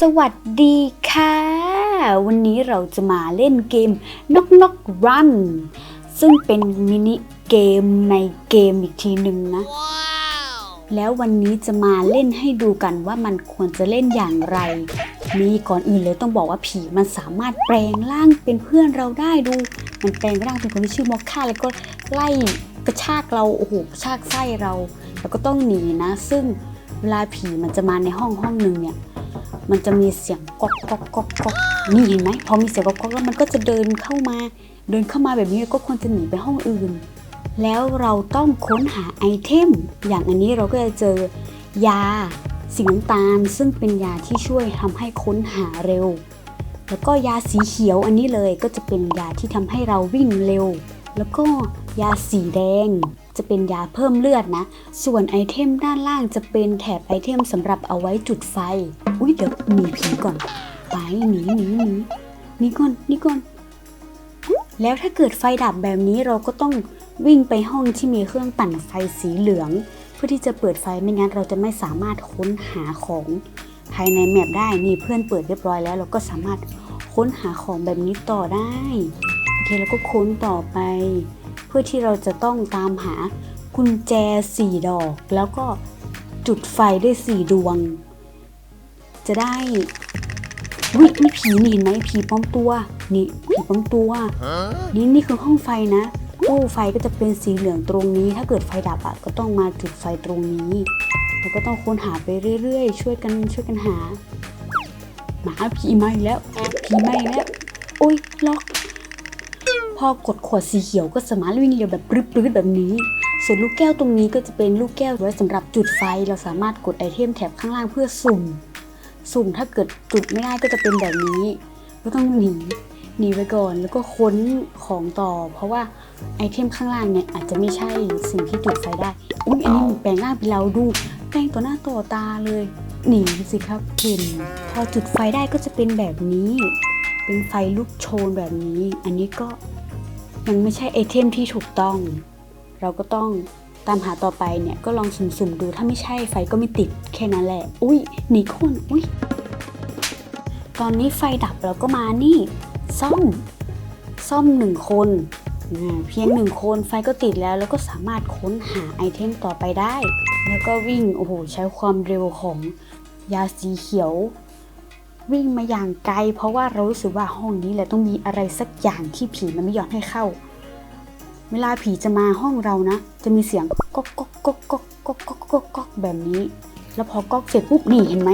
สวัสดีค่ะ วันนี้เราจะมาเล่นเกม Knock Knock Run ซึ่งเป็นมินิเกมในเกมอีกทีหนึ่งนะแล้ววันนี้จะมาเล่นให้ดูกันว่ามันควรจะเล่นอย่างไรมีก่อนอื่นเลยต้องบอกว่าผีมันสามารถแปลงร่างเป็นเพื่อนเราได้ดู มันแปลงร่างเป็นคนที่ชื่อมอคค่าแล้วก็ไล่กระชากเราโอ้โหกระชากไส้เรา แล้วก็ต้องหนีนะ ซึ่งเวลาผีมันจะมาในห้องห้องหนึ่งเนี่ย มันจะมีเสียงก๊อกก๊อกก๊อกก๊อกนี่เห็นไหมพอมีเสียงก๊อกก๊อกแล้วมันก็จะเดินเข้ามา เดินเข้ามาแบบนี้ก็ควรจะหนีไปห้องอื่น แล้วเราต้องค้นหาไอเทม อย่างอันนี้เราก็จะเจอยาสีน้ำตาล ซึ่งเป็นยาที่ช่วยทำให้ค้นหาเร็ว แล้วก็ยาสีเขียวอันนี้เลยก็จะเป็นยาที่ทำให้เราวิ่งเร็ว แล้วก็ยาสีแดงจะเป็นยาเพิ่มเลือดนะ ส่วนไอเทมด้านล่างจะเป็นแถบไอเทมสำหรับเอาไว้จุดไฟ อุ้ยเดี๋ยวหนีผีก่อน ไปหนีหนีหนีหนีก่อนหนีก่อน แล้วถ้าเกิดไฟดับแบบนี้เราก็ต้องวิ่งไปห้องที่มีเครื่องปั่นไฟสีเหลือง เพื่อที่จะเปิดไฟไม่งั้นเราจะไม่สามารถค้นหาของภายในแมปได้นี่เพื่อนเปิดเรียบร้อยแล้ว เราก็สามารถค้นหาของแบบนี้ต่อได้โอเคแล้วก็ค้นต่อไป เพื่อที่เราจะต้องตามหากุญแจสี่ดอก แล้วก็จุดไฟได้สี่ดวง จะได้วินี่ผีนี่เห็นไหมผีปลอมตัว นี่ผีปลอมตัวนี่นี่คือห้องไฟนะตู้ไฟก็จะเป็นสีเหลืองตรงนี้ ถ้าเกิดไฟดับอะก็ต้องมาจุดไฟตรงนี้แล้วก็ต้องค้นหาไปเรื่อยๆ ช่วยกันช่วยกันหาหมาผีมาอีกแล้วผีมาอีกแล้วโอ้ยล็อก พอกดขวดสีเขียวก็สามารถวิ่งเร็วแบบปรื้ดๆแบบนี้ ส่วนลูกแก้วตรงนี้ก็จะเป็นลูกแก้วไว้สำหรับจุดไฟเราสามารถกดไอเทมแถบข้างล่างเพื่อสุ่ม สุ่มถ้าเกิดจุดไม่ได้ก็จะเป็นแบบนี้ ก็ต้องหนีหนีไปก่อนแล้วก็ค้นของต่อ เพราะว่าไอเทมข้างล่างเนี่ยอาจจะไม่ใช่สิ่งที่จุดไฟได้อุ้ยอันนี้มันแปลงร่างเป็นเราดูแปลงต่อหน้าต่อตาเลย หนีสิครับเห็นพอจุดไฟได้ก็จะเป็นแบบนี้ เป็นไฟลุกโชนแบบนี้ อันนี้ก็ยังไม่ใช่ไอเทมที่ถูกต้อง เราก็ต้อง ตามหาต่อไปเนี่ยก็ลองสุ่มๆดูถ้าไม่ใช่ไฟก็ไม่ติดแค่นั้นแหละ อุ้ยหนีคนอุ้ยตอนนี้ไฟดับเราก็มานี่ ซ่อม ซ่อมหนึ่งคนเพียงหนึ่งคนไฟก็ติดแล้ว แล้วก็สามารถค้นหาไอเทมต่อไปได้ แล้วก็วิ่งโอ้โหใช้ความเร็วของยาสีเขียว วิ่งมาอย่างไกล เพราะว่าเรารู้สึกว่าห้องนี้แหละต้องมีอะไรสักอย่างที่ผีมันไม่ยอมให้เข้า เวลาผีจะมาห้องเรานะ จะมีเสียงก๊อกก๊อกก๊อกก๊อกก๊อกก๊อกก๊อกก๊อกแบบนี้ แล้วพอก๊อกเสร็จปุ๊บนี่เห็นไหม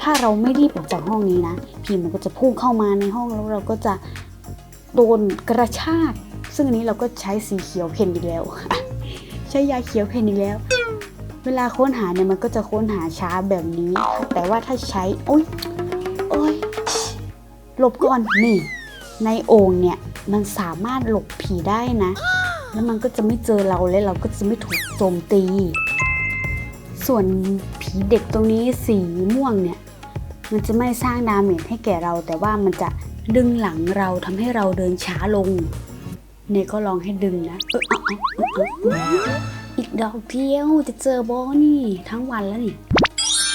ถ้าเราไม่รีบออกจากห้องนี้นะ ผีมันก็จะพุ่งเข้ามาในห้องแล้วเราก็จะโดนกระชาก ซึ่งอันนี้เราก็ใช้สีเขียวเพนอีกแล้ว ใช้ยาเขียวเพนอีกแล้ว เวลาค้นหาเนี่ยมันก็จะค้นหาช้าแบบนี้ แต่ว่าถ้าใช้โอ๊ยโอ๊ยหลบก่อนนี่ ในโอ่งเนี่ยมันสามารถหลบผีได้นะ แล้วมันก็จะไม่เจอเราและเราก็จะไม่ถูกโจมตี ส่วนผีเด็กตรงนี้สีม่วงเนี่ยมันจะไม่สร้างดาเมจให้แก่เรา แต่ว่ามันจะดึงหลังเราทำให้เราเดินช้าลง เนี่ยก็ลองให้ดึงนะอีกดอกเดียวจะเจอบอนี่ ทั้งวันแล้วนี่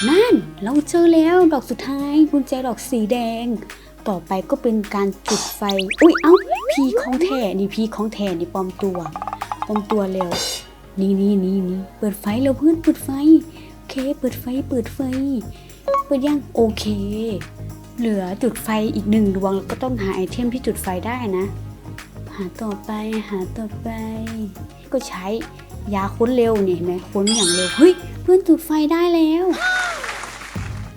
นั่นเราเจอแล้วดอกสุดท้ายกุญแจดอกสีแดง ต่อไปก็เป็นการจุดไฟ อุ้ยเอ้าพีของแท้นี่พีของแท้นี่ปลอมตัวปลอมตัวเร็วนี่นี่นี่นี่เปิดไฟแล้วเพื่อนเปิดไฟโอเค เปิดไฟเปิดไฟ เปิดยังโอเค เหลือจุดไฟอีกหนึ่งดวงก็ต้องหาไอเทมที่จุดไฟได้นะ หาต่อไปหาต่อไป ก็ใช้ยาค้นเร็วเนี่ยเห็นไหมค้นอย่างเร็วเฮ้ยเพื่อนจุดไฟได้แล้ว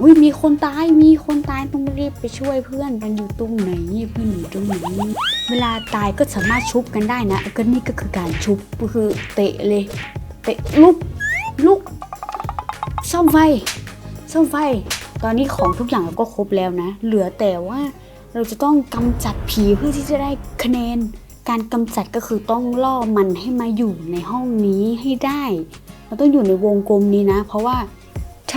อุ้ยมีคนตายมีคนตายต้องรีบไปช่วยเพื่อนกันอยู่ตรงไหนเพื่อนอยู่ตรงไหนเวลาตายก็สามารถชุบกันได้นะก็นี่ก็คือการชุบก็คือเตะเลย เตะลุกลุกซ่อมไฟซ่อมไฟ ตอนนี้ของทุกอย่างเราก็ครบแล้วนะ เหลือแต่ว่าเราจะต้องกำจัดผีเพื่อที่จะได้คะแนน การกำจัดก็คือต้องล่อมันให้มาอยู่ในห้องนี้ให้ได้ เราต้องอยู่ในวงกลมนี้นะ เพราะว่า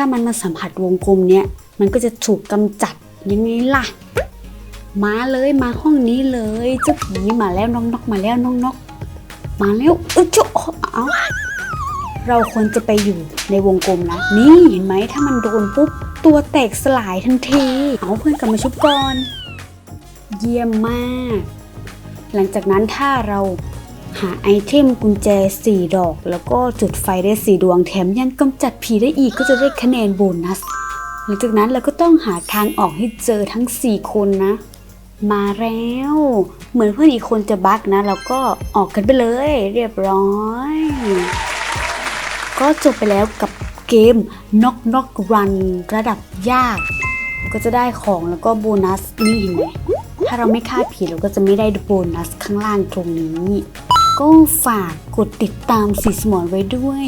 ามันมาสัมผัสวงกลมเนี้ยมันก็จะถูกกำจัดยังไงล่ะ มาเลยมาห้องนี้เลยเจ้าผีมาแล้วน้องนกมาแล้วน้องนกมาแล้วเออเจ้าเอาเราควรจะไปอยู่ในวงกลมนะ นี่เห็นไหมถ้ามันโดนปุ๊บตัวแตกสลายทันที เอาเพื่อนกลับมาชุบก่อน เยี่ยมมาก หลังจากนั้นถ้าเรา หาไอเทมกุญแจ 4 ดอก แล้วก็จุดไฟได้ 4 ดวงแถมยังกำจัดผีได้อีกก็จะได้คะแนนโบนัส หลังจากนั้นเราก็ต้องหาทางออกให้เจอทั้ง 4 คนนะ มาแล้ว เหมือนเพื่อนอีกคนจะบั๊กนะแล้วก็ออกกันไปเลย เรียบร้อย ก็จบไปแล้วกับเกม Knock Knock Run ระดับยาก ก็จะได้ของแล้วก็โบนัสนี่เห็นไหมถ้าเราไม่ฆ่าผีเราก็จะไม่ได้โบนัสข้างล่างตรงนี้ ก็ฝากกดติดตามสีสมอนไว้ด้วย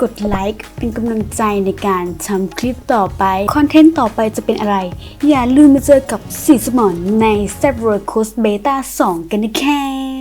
กดไลค์เป็นกำลังใจในการทำคลิปต่อไป คอนเทนต์ต่อไปจะเป็นอะไร อย่าลืมมาเจอกับสีสมอนใน s t e p r o l Coast Beta 2 กันนะคะ